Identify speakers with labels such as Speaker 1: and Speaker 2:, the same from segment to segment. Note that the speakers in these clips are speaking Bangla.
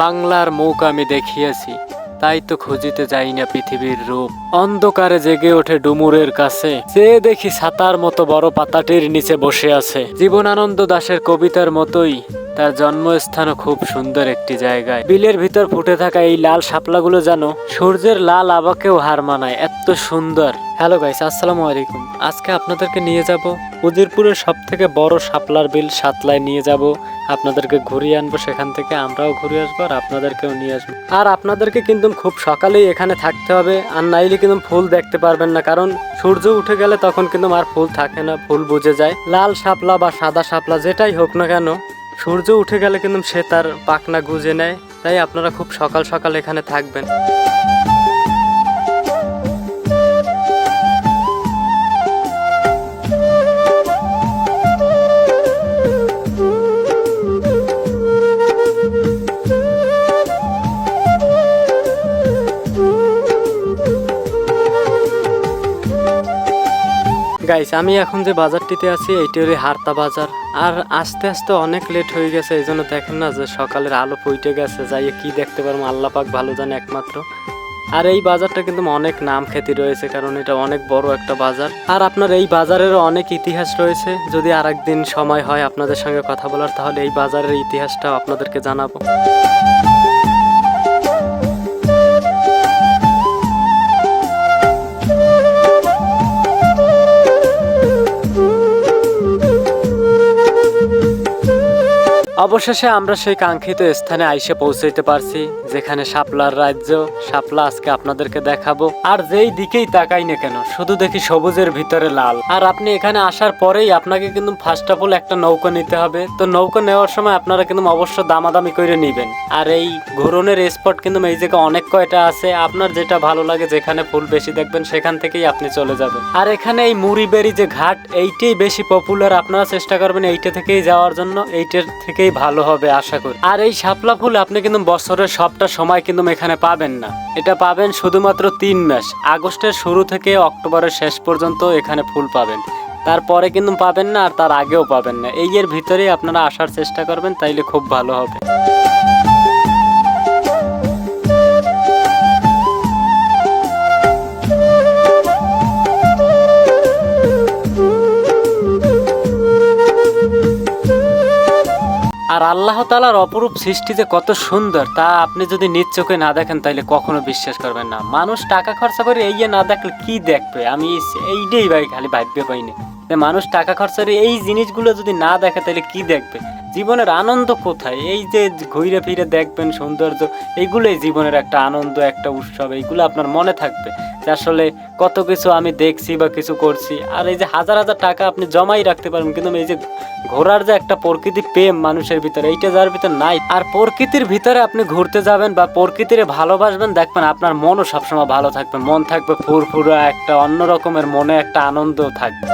Speaker 1: বাংলার মুখ আমি দেখিয়েছি, তাই তো খুঁজিতে যাই না পৃথিবীর রূপ। অন্ধকারে জেগে ওঠে ডুমুরের কাছে, সে দেখি ছাতার মতো বড় পাতাটির নিচে বসে আছে। জীবনানন্দ দাশের কবিতার মতোই তার জন্মস্থানও খুব সুন্দর একটি জায়গায়। বিলের ভিতর ফুটে থাকা এই লাল শাপলাগুলো যেন সূর্যের লাল আবাকেও হার মানায়, এত সুন্দর। হ্যালো গাইস আসসালামু আলাইকুম। আজকে আপনাদেরকে নিয়ে যাব উদিরপুরের সব থেকে বড় শাপলার বিল সাতলায় নিয়ে যাব। আপনাদেরকে ঘুরিয়ে আনব, সেখান থেকে আমরাও ঘুরে আসব আর আপনাদেরকেও নিয়ে আসব। আর আপনাদেরকে কিন্তু খুব সকালেই এখানে থাকতে হবে, আর নাইলে কিন্তু ফুল দেখতে পারবেন না, কারণ সূর্য উঠে গেলে তখন কিন্তু আর ফুল থাকে না, ফুল বুঝে যায়। লাল শাপলা বা সাদা শাপলা যেটাই হোক না কেন সূর্য উঠে গেলে কিন্তু সে তার পাখনা গুজে নেয়, তাই আপনারা খুব সকাল সকাল এখানে থাকবেন। গাইস আমি এখন যে বাজারটিতে আছি, এইটি হলো হারতা বাজার। আর আস্তে আস্তে অনেক লেট হয়ে গেছে এই জন্য দেখেন না যে সকালের আলো ফুইটে গেছে, যাইয়ে কি দেখতে পারব, আল্লাহ পাক ভালো জানে একমাত্র। আর এই বাজারটা কিন্তু অনেক নাম খ্যাতি রয়েছে, কারণ এটা অনেক বড় একটা বাজার। আর আপনার এই বাজারেরও অনেক ইতিহাস রয়েছে, যদি আর সময় হয় আপনাদের সঙ্গে কথা বলার, তাহলে এই বাজারের ইতিহাসটা আপনাদেরকে জানাব। অবশেষে আমরা সেই কাঙ্ক্ষিত স্থানে আইসে পৌঁছাইতে পারছি, যেখানে শাপলার রাজ্য, শাপলা আজকে আপনাদেরকে দেখাবো। আর যেই দিকেই তাকাই না কেন, শুধু দেখি সবুজের ভিতরে লাল। আর আপনি এখানে আসার পরেই আপনাকে কিন্তু ফার্স্ট অফ অল একটা নৌকা নিতে হবে। তো নৌকা নেওয়ার সময় আপনারা কিন্তু অবশ্য দামাদামি করে নেবেন। আর এই ঘুরনের স্পট কিন্তু এই জায়গায় অনেক কয়টা আছে, আপনার যেটা ভালো লাগে যেখানে ফুল বেশি দেখবেন সেখান থেকেই আপনি চলে যাবেন। আর এখানে এই মুড়িবেরি যে ঘাট, এইটাই বেশি পপুলার আপনারা চেষ্টা করবেন এইটা থেকেই যাওয়ার জন্য, এইটার থেকেই ভালো হবে, আশা করি। আর এই শাপলা ফুল আপনি কিন্তু বছরের সবটা সময় কিন্তু এখানে পাবেন না। এটা পাবেন শুধুমাত্র তিন মাস। আগস্টের শুরু থেকে অক্টোবরের শেষ পর্যন্ত এখানে ফুল পাবেন। তারপরে কিন্তু পাবেন না আর তার আগেও পাবেন না। এই এর ভিতরেই আপনারা আসার চেষ্টা করবেন, তাইলে খুব ভালো হবে। আর আল্লাহ তালার অপরূপ সৃষ্টি যে কত সুন্দর, তা আপনি যদি নিজ চোখে না দেখেন তাহলে কখনো বিশ্বাস করবেন না। মানুষ টাকা খরচা করে এই না দেখলে কি দেখবে? আমি এইটাই ভাই খালি ভাববে পাইনি মানুষ টাকা খরচা করে এই জিনিসগুলো যদি না দেখে তাহলে কি দেখবে? জীবনের আনন্দ কোথায়? এই যে ঘুরে ফিরে দেখবেন সৌন্দর্য এইগুলোই জীবনের একটা আনন্দ, একটা উৎসব এইগুলো আপনার মনে থাকবে যে আসলে কত কিছু আমি দেখছি বা কিছু করছি। আর এই যে হাজার হাজার টাকা আপনি জমাই রাখতে পারবেন, কিন্তু এই যে ঘোরার যে একটা প্রকৃতি প্রেম মানুষের ভিতরে, এইটা যার ভিতরে নাই। আর প্রকৃতির ভিতরে আপনি ঘুরতে যাবেন বা প্রকৃতিরে ভালোবাসবেন, দেখবেন আপনার মনও সবসময় ভালো থাকবে, মন থাকবে ফুরফুরা, একটা অন্য রকমের মনে, একটা আনন্দ থাকবে।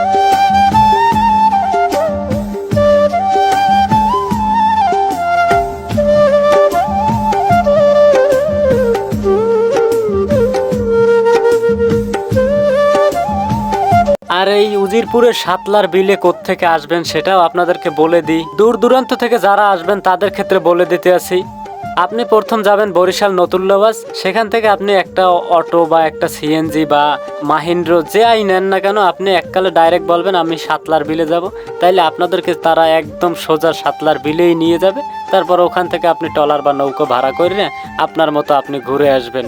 Speaker 1: আর এই উজিরপুরের সাতলার বিলে থেকে আসবেন সেটাও আপনাদেরকে বলে দিই। দূর দূরান্ত থেকে যারা আসবেন, তাদের ক্ষেত্রে বলে দিতে আছি। আপনি প্রথম যাবেন বরিশাল নতুল্লাবাস সেখান থেকে আপনি একটা অটো বা একটা সিএনজি বা মাহিন্দ্র যে আই নেন না কেন, আপনি এককালে ডাইরেক্ট বলবেন, আমি সাতলার বিলে যাব। তাইলে আপনাদেরকে তারা একদম সোজা সাতলার বিলেই নিয়ে যাবে। তারপর ওখান থেকে আপনি টলার বা নৌকো ভাড়া করে আপনার মতো আপনি ঘুরে আসবেন।